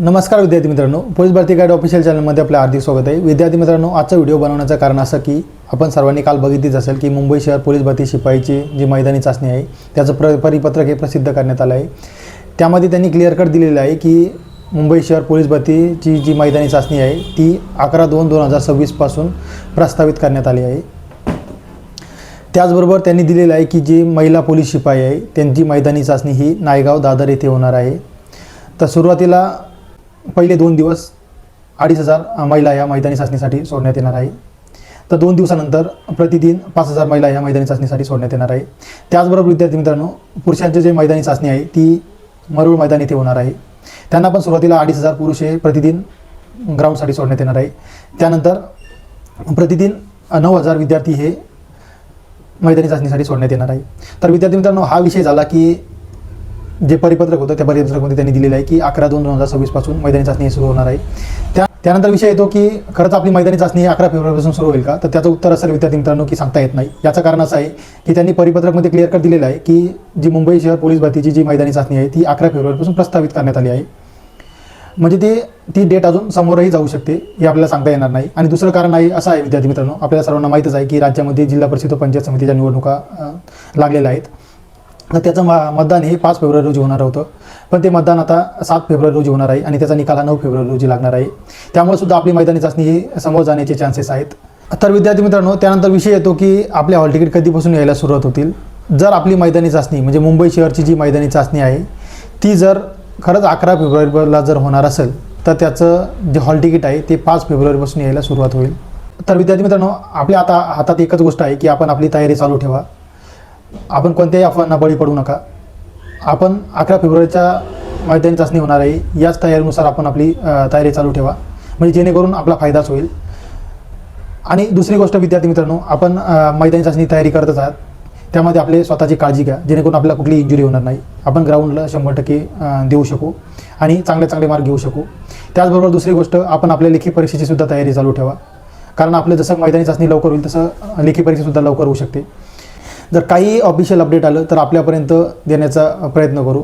नमस्कार विद्यार्थी मित्रांनो पोलीस भरती गाईड ऑफिशियल चॅनलमध्ये आपलं हार्दिक स्वागत आहे. विद्यार्थी मित्रांनो आजचा व्हिडिओ बनवण्याचं कारण असं की आपण सर्वांनी काल बघितलीच असेल की मुंबई शहर पोलीस भरती शिपाईची जी मैदानी चाचणी आहे त्याचं प्र परिपत्रक हे प्रसिद्ध करण्यात आलं आहे. त्यामध्ये त्यांनी क्लिअर कट दिलेलं आहे की मुंबई शहर पोलीस भरतीची जी मैदानी चाचणी आहे ती अकरा दोन दोन हजार सव्वीसपासून प्रस्तावित करण्यात आली आहे. त्याचबरोबर त्यांनी दिलेलं आहे की जी महिला पोलीस शिपाई आहे त्यांची मैदानी चाचणी ही नायगाव दादर येथे होणार आहे. तर सुरुवातीला पहिले दोन दिवस अडीच हजार महिला या मैदानी चाचणीसाठी सोडण्यात येणार आहे. तर दोन दिवसानंतर प्रतिदिन पाच हजार महिला या मैदानी चाचणीसाठी सोडण्यात येणार आहे. त्याचबरोबर विद्यार्थी मित्रांनो पुरुषांची जे मैदानी चाचणी आहे ती मरुळ मैदान येथे होणार आहे. त्यांना पण सुरुवातीला अडीच हजार पुरुष हे प्रतिदिन ग्राउंडसाठी सोडण्यात येणार आहे. त्यानंतर प्रतिदिन नऊ हजार विद्यार्थी हे मैदानी चाचणीसाठी सोडण्यात येणार आहे. तर विद्यार्थी मित्रांनो हा विषय झाला की जे परिपत्रक होतं त्या परिपत्रकमध्ये त्यांनी दिलेलं आहे की अकरा दोन दोन हजार सव्वीसपासून मैदानी चाचणी सुरू होणार आहे. त्या त्यानंतर विषय येतो की खरंच आपली मैदानी चाचणी अकरा फेब्रुवारीपासून सुरू होईल का? तर त्याचं उत्तर असेल विद्यार्थी मित्रांनो की सांगता येत नाही. याचं कारण असं आहे की त्यांनी परिपत्रकमध्ये क्लिअर कट दिलेलं आहे की जी मुंबई शहर पोलीस भरतीची जी मैदानी चाचणी आहे ती अकरा फेब्रुवारीपासून प्रस्तावित करण्यात आली आहे. म्हणजे ते ती डेट अजून समोरही जाऊ शकते हे आपल्याला सांगता येणार नाही. आणि दुसरं कारण आहे असं आहे विद्यार्थी मित्रांनो आपल्याला सर्वांना माहीतच आहे की राज्यामध्ये जिल्हा परिषद व पंचायत समितीच्या निवडणुका लागलेल्या आहेत. तर त्याचं मतदान हे पाच फेब्रुवारी रोजी होणार होतं. पण ते मतदान आता सात फेब्रुवारी रोजी होणार आहे आणि त्याचा निकाल हा नऊ फेब्रुवारी रोजी लागणार आहे. त्यामुळे सुद्धा आपली मैदानी चाचणी ही समोर जाण्याचे चान्सेस आहेत. तर विद्यार्थी मित्रांनो त्यानंतर विषय येतो की आपले हॉल तिकीट कधीपासून यायला सुरुवात होतील? जर आपली मैदानी चाचणी म्हणजे मुंबई शहरची जी मैदानी चाचणी आहे ती जर खरंच अकरा फेब्रुवारीला जर होणार असेल तर त्याचं जे हॉल तिकीट आहे ते पाच फेब्रुवारीपासून यायला सुरुवात होईल. तर विद्यार्थी मित्रांनो आपल्या आता हातात एकच गोष्ट आहे की आपण आपली तयारी चालू ठेवा. आपण कोणत्याही अफवांना बळी पडू नका. आपण अकरा फेब्रुवारीच्या मैदानी चाचणी होणार आहे. याच तयारीनुसार आपण आपली तयारी चालू ठेवा. म्हणजे जेणेकरून आपला फायदाच होईल. आणि दुसरी गोष्ट विद्यार्थी मित्रांनो आपण मैदानी चाचणी तयारी करतच आहात. त्यामध्ये आपले स्वतःची काळजी घ्या. जेणेकरून आपल्याला कुठली इंजुरी होणार नाही. आपण ग्राउंडला शंभर टक्के देऊ शकू. आणि चांगले चांगले मार्क घेऊ शकू. त्याचबरोबर दुसरी गोष्ट आपण आपल्या लेखी परीक्षेची सुद्धा तयारी चालू ठेवा. कारण आपलं जसं मैदानी चाचणी लवकर होईल तसं लेखी परीक्षेसुद्धा लवकर होऊ शकते. जर काही ऑफिशियल अपडेट आलं तर आपल्यापर्यंत देण्याचा प्रयत्न करू.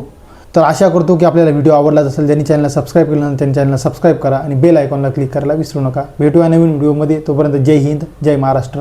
तर आशा करतो की आपल्याला व्हिडिओ आवडलाच असेल ज्यांनी चॅनलला सबस्क्राईब केलं नाही त्यांनी चॅनलला सबस्क्राईब करा आणि बेल आयकॉनला क्लिक करायला विसरू नका. भेटूया नवीन व्हिडिओमध्ये तोपर्यंत जय हिंद जय महाराष्ट्र.